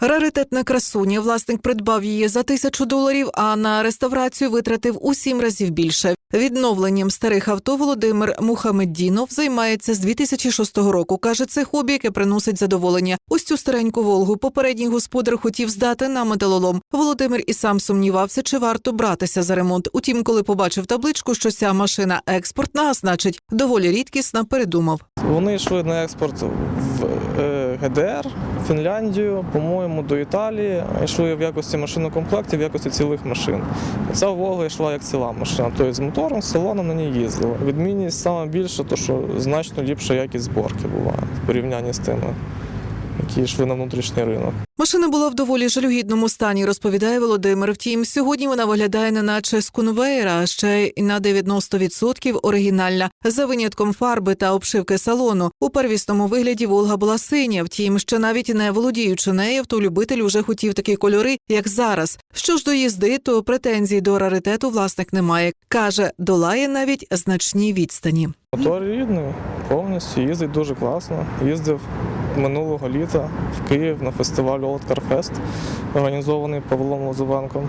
Раритетна красуня. Власник придбав її за тисячу доларів, а на реставрацію витратив у сім разів більше. Відновленням старих авто Володимир Мухамеддінов займається з 2006 року. каже, це хобі, яке приносить задоволення. Ось цю стареньку Волгу попередній господар хотів здати на металолом. Володимир і сам сумнівався, чи варто братися за ремонт. Утім, коли побачив табличку, що ця машина експортна, значить доволі рідкісна, передумав. Вони йшли на експорт в е, ГДР, Фінляндію, по-моєму, до Італії. Йшли в якості машинокомплектів, в якості цілих машин. Ця Волга йшла як ціла машина, тобто з мотором, з салоном на ній їздила. Відмінність саме більше, то що значно ліпша якість зборки була в порівнянні з тими, які йшли на внутрішній ринок. Машина була в доволі жалюгідному стані, розповідає Володимир. Втім, сьогодні вона виглядає не наче з конвейера, а ще й на 90% оригінальна. За винятком фарби та обшивки салону. У первісному вигляді Волга була синя. Втім, ще навіть не володіючи нею, автолюбитель уже хотів такі кольори, як зараз. Що ж до їзди, то претензій до раритету власник не має. каже, долає навіть значні відстані. Мотор рідний, повністю їздить дуже класно. Їздив минулого літа в Київ на фестиваль Fest, організований Павлом Лозовенком.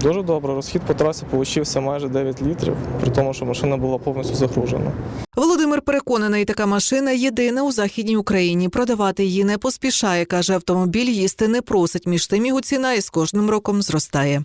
Дуже добре. Розхід по трасі получився майже 9 літрів, при тому, що машина була повністю загружена. Володимир переконаний, така машина єдина у західній Україні. Продавати її не поспішає. каже, автомобіль їсти не просить. Між тим його ціна із кожним роком зростає.